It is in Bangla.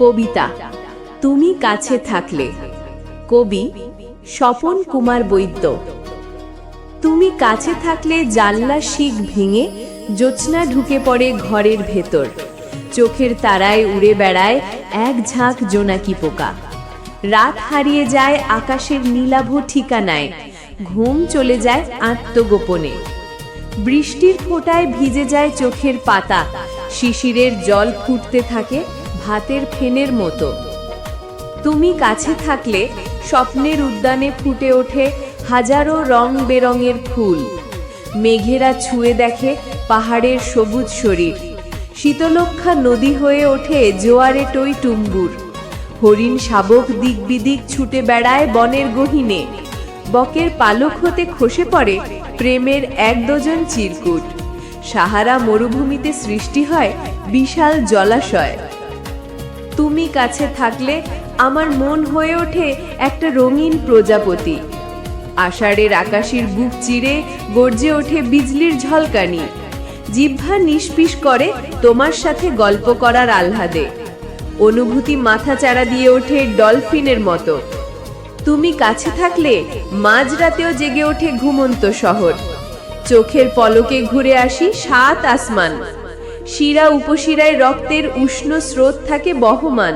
কবিতা, তুমি কাছে থাকলে। কবি স্বপন কুমার বৈদ্য, তুমি কাছে থাকলে জানলা শিক ভেঙে জ্যোৎস্না ঢুকে পড়ে ঘরের ভেতর। চোখের তারায় উড়ে বেড়ায় এক ঝাঁক জোনাকি পোকা। রাত হারিয়ে যায় আকাশের নীলাভ ঠিকানায়, ঘুম চলে যায় আত্মগোপনে। বৃষ্টির ফোঁটায় ভিজে যায় চোখের পাতা, শিশিরের জল ফুটতে থাকে ভাতের ফেনের মতো। তুমি কাছে থাকলে স্বপ্নের উদ্যানে ফুটে ওঠে হাজারো রং বেরঙের ফুল। মেঘেরা ছুঁয়ে দেখে পাহাড়ের সবুজ শরীর। শীতলক্ষা নদী হয়ে ওঠে জোয়ারে টই টুম্বুর। হরিণ শাবক দিক বিদিক ছুটে বেড়ায় বনের গহিনে। বকের পালক হতে খসে পড়ে প্রেমের এক ডজন চিরকুট। সাহারা মরুভূমিতে সৃষ্টি হয় বিশাল জলাশয়। তুমি কাছে থাকলে আমার মন হয়ে ওঠে একটা রঙিন প্রজাপতি। আষাঢ়ের আকাশের বুক চিরে গর্জে ওঠে বিজলির ঝলকানি। জিহ্বা নিষ্পিস করে তোমার সাথে গল্প করার আহ্লাদে। অনুভূতি মাথা চাড়া দিয়ে ওঠে ডলফিনের মতো। তুমি কাছে থাকলে মাঝরাতেও জেগে ওঠে ঘুমন্ত শহর। চোখের পলকে ঘুরে আসি সাত আসমান। শিরা উপশিরায় রক্তের উষ্ণ স্রোত থাকে বহমান।